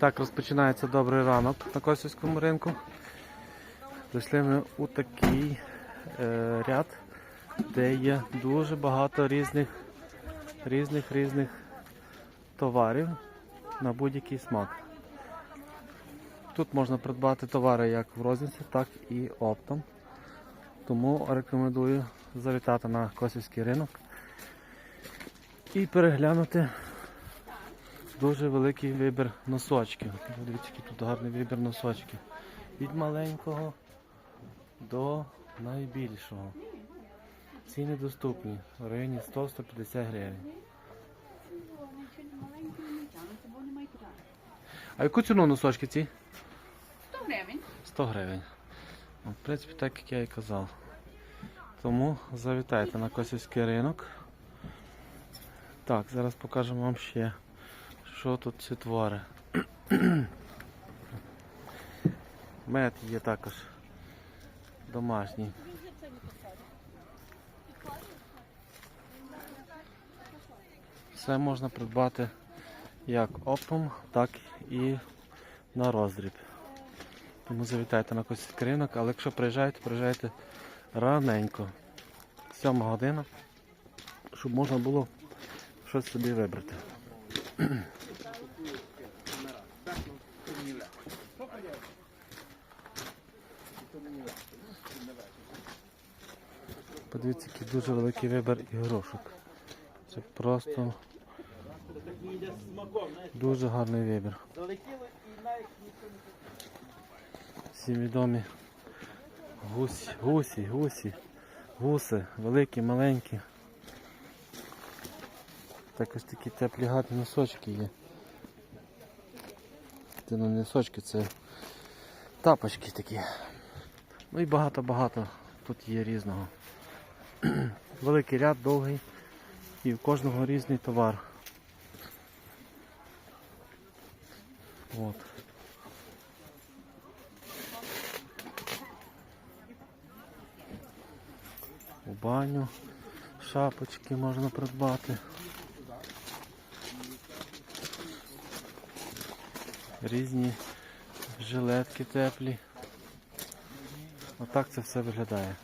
Так розпочинається добрий ранок на Косівському ринку. Зайшли ми у такий е, ряд, де є дуже багато різних різних різних товарів на будь-який смак. Тут можна придбати товари як в розниці, так і оптом. Тому рекомендую завітати на Косівський ринок і переглянути дуже великий вибір носочків. Дивіться, який тут гарний вибір носочків. Від маленького до найбільшого. Ціни доступні в районі 100-150 гривень. А яку ціну носочки ці? 100 гривень. 100 гривень. Ну, В принципі, так як я і казав. Тому завітайте на Косівський ринок. Так, зараз покажемо вам ще, що тут ці твори. Мед є також домашній. Все можна придбати як оптом, так і на роздріб. Тому завітайте на ринок, але якщо приїжджаєте, приїжджайте раненько. 7 година, щоб можна було щось собі вибрати. Подивіться, який дуже великий вибір ігрушок. Це просто дуже гарний вибір. Всі відомі гусі, гусі, гусі, гуси, великі, маленькі. Також такі теплі гарні носочки є. Це не носочки, це тапочки такі. Ну і багато-багато тут є різного. Великий ряд довгий і в кожного різний товар. От. У баню шапочки можна придбати. Різні жилетки теплі. Отак це все виглядає.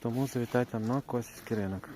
Тому завітайте на Косівський ринок.